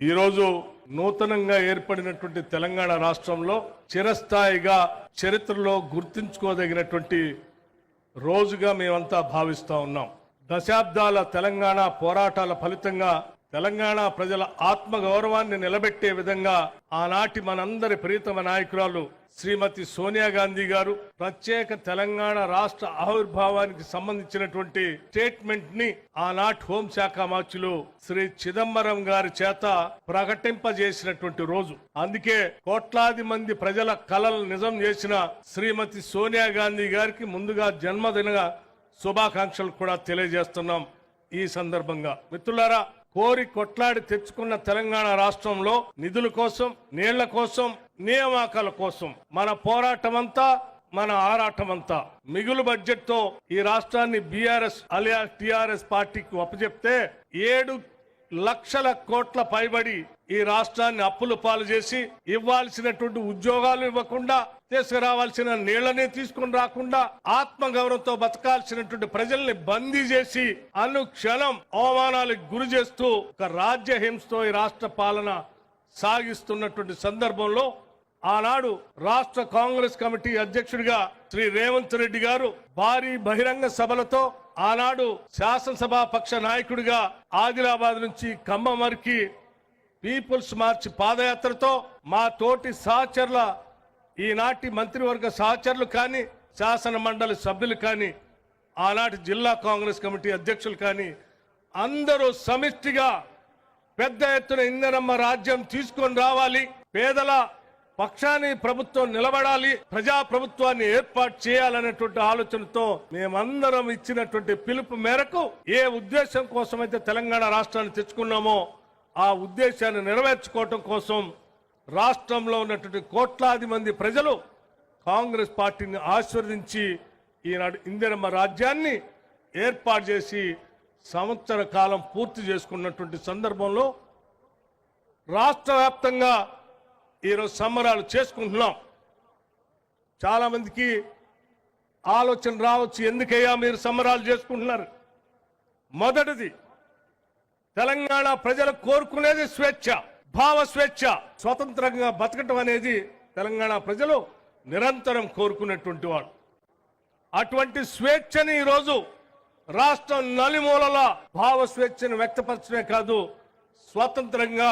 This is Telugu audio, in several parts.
ఈరోజు నూతనంగా ఏర్పడినటువంటి తెలంగాణ రాష్ట్రంలో చిరస్థాయిగా చరిత్రలో గుర్తుంచుకోదగినటువంటి రోజుగా మేమంతా భావిస్తూ ఉన్నాం. దశాబ్దాల తెలంగాణ పోరాటాల ఫలితంగా తెలంగాణ ప్రజల ఆత్మ గౌరవాన్ని నిలబెట్టే విధంగా ఆనాటి మనందరి ప్రియతమ నాయకురాలు శ్రీమతి సోనియా గాంధీ గారు ప్రత్యేక తెలంగాణ రాష్ట్ర ఆవిర్భావానికి సంబంధించినటువంటి స్టేట్మెంట్ని ఆనాటి హోంశాఖ మార్చులు శ్రీ చిదంబరం గారి చేత ప్రకటింపజేసినటువంటి రోజు. అందుకే కోట్లాది మంది ప్రజల కలలు నిజం చేసిన శ్రీమతి సోనియా గాంధీ గారికి ముందుగా జన్మదిన శుభాకాంక్షలు కూడా తెలియజేస్తున్నాం ఈ సందర్భంగా. మిత్రులారా కోరి కొట్లాడి తెచ్చుకున్న తెలంగాణ రాష్ట్రంలో నిధుల కోసం నీళ్ళ కోసం నియామకాల కోసం మన పోరాటమంతా మన ఆరాటమంతా. మిగులు బడ్జెట్తో ఈ రాష్ట్రాన్ని బీఆర్ఎస్ అలియా టిఆర్ఎస్ పార్టీకి అప్పచెప్తే ఏడు లక్షల కోట్ల పైబడి ఈ రాష్ట్రాన్ని అప్పులు పాలు చేసి ఇవ్వాల్సినటువంటి ఉద్యోగాలు ఇవ్వకుండా తీసుకురావాల్సిన నీళ్ళని తీసుకుని రాకుండా ఆత్మ గౌరవంతో బతకాల్సినటువంటి ప్రజల్ని బందీ చేసి అనుక్షణం అవమానాలకు గురి చేస్తూ ఒక రాజ్య హింసతో ఈ రాష్ట్ర పాలన సాగిస్తున్నటువంటి సందర్భంలో ఆనాడు రాష్ట్ర కాంగ్రెస్ కమిటీ అధ్యక్షుడిగా శ్రీ రేవంత్ రెడ్డి గారు భారీ బహిరంగ సభలతో ఆనాడు శాసనసభా పక్ష నాయకుడిగా ఆదిలాబాద్ నుంచి ఖమ్మం వరకు పీపుల్స్ మార్చ్ పాదయాత్రతో మా తోటి సహచరుల ఈనాటి మంత్రివర్గ సహచరులు కానీ శాసన మండలి సభ్యులు కానీ ఆనాటి జిల్లా కాంగ్రెస్ కమిటీ అధ్యక్షులు కానీ అందరూ సమిష్టిగా పెద్ద ఎత్తున ఇందనమ్మ రాజ్యం తీసుకొని రావాలి. పేదల పక్షాన్ని ప్రభుత్వం నిలబడాలి ప్రజా ప్రభుత్వాన్ని ఏర్పాటు చేయాలనేటువంటి ఆలోచనతో మేమందరం ఇచ్చినటువంటి పిలుపు మేరకు ఏ ఉద్దేశం కోసమైతే తెలంగాణ రాష్ట్రాన్ని తెచ్చుకున్నామో ఆ ఉద్దేశాన్ని నెరవేర్చుకోవటం కోసం రాష్ట్రంలో ఉన్నటువంటి కోట్లాది మంది ప్రజలు కాంగ్రెస్ పార్టీని ఆశీర్వదించి ఈనాడు ఇందిరమ్మ రాజ్యాన్ని ఏర్పాటు చేసి సంవత్సర కాలం పూర్తి చేసుకున్నటువంటి సందర్భంలో రాష్ట్ర వ్యాప్తంగా ఈరోజు సంబరాలు చేసుకుంటున్నాం. చాలామందికి ఆలోచన రావచ్చు ఎందుకయ్యా మీరు సంబరాలు చేసుకుంటున్నారు? మొదటిది తెలంగాణ ప్రజలు కోరుకునేది స్వేచ్ఛ భావ స్వేచ్ఛ. స్వతంత్రంగా బతకటం అనేది తెలంగాణ ప్రజలు నిరంతరం కోరుకునేటువంటి వాడు. అటువంటి స్వేచ్ఛని ఈరోజు రాష్ట్రం నలుమూలల భావ స్వేచ్ఛను వ్యక్తపరచడమే కాదు స్వతంత్రంగా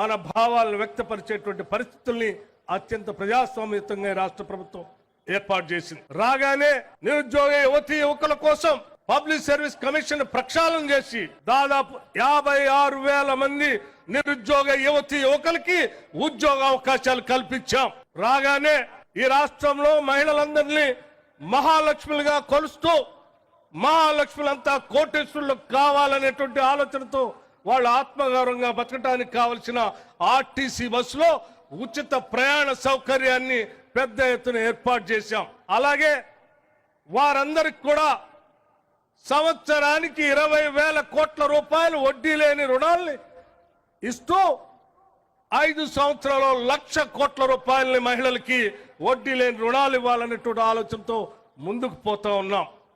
మన భావాలను వ్యక్తపరిచేటువంటి పరిస్థితుల్ని అత్యంత ప్రజాస్వామ్యయుతంగా రాష్ట్ర ప్రభుత్వం ఏర్పాటు చేసింది. రాగానే నిరుద్యోగ యువతి యువకుల కోసం పబ్లిక్ సర్వీస్ కమిషన్ ప్రక్షాళన చేసి దాదాపు యాభై ఆరు వేల మంది నిరుద్యోగ యువతి యువకులకి ఉద్యోగ అవకాశాలు కల్పించాం. రాగానే ఈ రాష్ట్రంలో మహిళలందరినీ మహాలక్ష్ములుగా కొలుస్తూ మహాలక్ష్ములంతా కోటేశ్వరులు కావాలనేటువంటి ఆలోచనతో వాళ్ళు ఆత్మగౌరవంగా బతకడానికి కావలసిన ఆర్టీసీ బస్సులో ఉచిత ప్రయాణ సౌకర్యాన్ని పెద్ద ఎత్తున ఏర్పాటు చేశాం. అలాగే వారందరికి కూడా సంవత్సరానికి ఇరవై వేల కోట్ల రూపాయలు వడ్డీ లేని రుణాల్ని ఇస్తూ ఐదు సంవత్సరాల్లో లక్ష కోట్ల రూపాయలని మహిళలకి వడ్డీ లేని రుణాలు ఇవ్వాలనేటువంటి ఆలోచనతో ముందుకు పోతా ఉన్నాం.